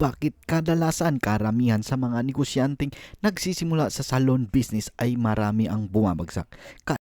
bakit kadalasan karamihan sa mga negosyanteng nagsisimula sa salon business ay marami ang bumabagsak. Ka-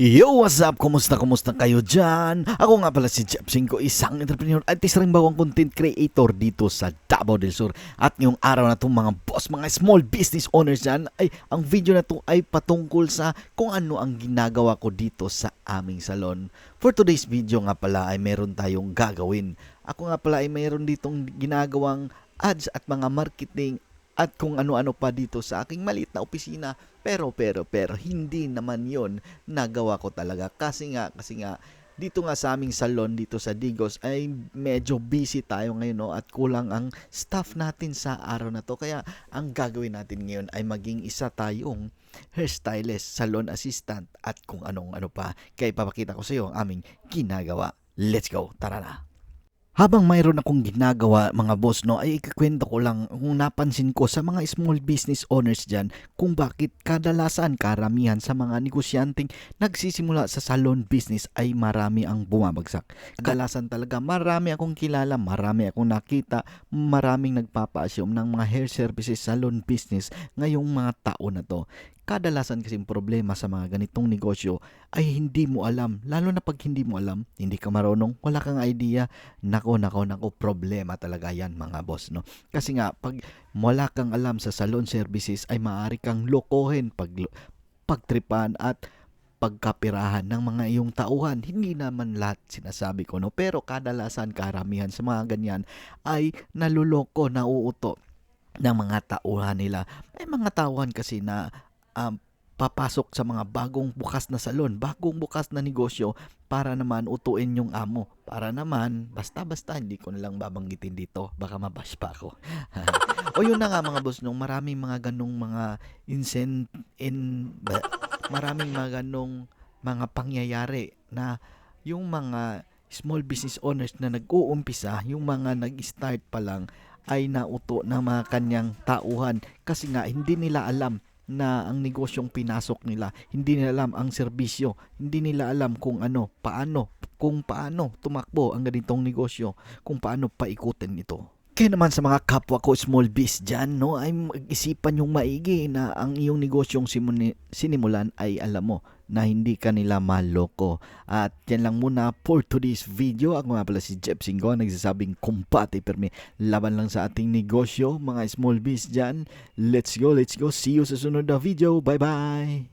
Yo, what's up? Kumusta, kumusta kayo dyan? Ako nga pala si Jeff Cinco, isang entrepreneur at isa bawang content creator dito sa Davao del Sur. At ngayong araw na itong mga boss, mga small business owners dyan, ay ang video na to ay patungkol sa kung ano ang ginagawa ko dito sa aming salon. For today's video nga pala ay meron tayong gagawin. Ako nga pala ay meron ditong ginagawang ads at mga marketing at kung ano-ano pa dito sa aking maliit na opisina. Pero, pero, pero, hindi naman yon nagawa ko talaga. Kasi nga, kasi nga, dito nga sa aming salon dito sa Digos ay medyo busy tayo ngayon no at kulang ang staff natin sa araw na to kaya ang gagawin natin ngayon ay maging isa tayong hairstylist, salon assistant at kung anong ano pa kaya ipapakita ko sa iyo ang aming ginagawa. Let's go, tara na! Habang mayroon akong ginagawa mga boss no ay ikakwento ko lang kung napansin ko sa mga small business owners dyan kung bakit kadalasan karamihan sa mga negosyanteng nagsisimula sa salon business ay marami ang bumabagsak. Kadalasan talaga marami akong kilala, marami akong nakita, maraming nagpapa-assume ng mga hair services salon business ngayong mga taon na to kadalasan kasing problema sa mga ganitong negosyo ay hindi mo alam. Lalo na pag hindi mo alam, hindi ka marunong, wala kang idea, nako, nako, nako, problema talaga yan mga boss, no? Kasi nga, pag wala kang alam sa salon services, ay maaari kang lokohin, pag, pagtripan at pagkapirahan ng mga iyong tauhan. Hindi naman lahat sinasabi ko, no? Pero kadalasan, karamihan sa mga ganyan ay naluloko, nauuto ng mga tauhan nila. May mga tauhan kasi na um, papasok sa mga bagong bukas na salon, bagong bukas na negosyo para naman utuin yung amo. Para naman, basta-basta, hindi ko nalang babanggitin dito. Baka mabash pa ako. o yun na nga mga boss, nung maraming mga ganong mga incent, in, maraming mga ganong mga pangyayari na yung mga small business owners na nag-uumpisa, yung mga nag-start pa lang, ay nauto ng mga kanyang tauhan kasi nga hindi nila alam na ang negosyong pinasok nila. Hindi nila alam ang serbisyo. Hindi nila alam kung ano, paano, kung paano tumakbo ang ganitong negosyo, kung paano paikutin ito. Kaya naman sa mga kapwa ko small biz dyan, no, ay mag-isipan yung maigi na ang iyong negosyong simuni- sinimulan ay alam mo na hindi ka nila maloko. At yan lang muna for today's video. Ako nga pala si Jeff Singgo, nagsasabing kumpate perme laban lang sa ating negosyo, mga small biz dyan. Let's go, let's go. See you sa sunod na video. Bye-bye!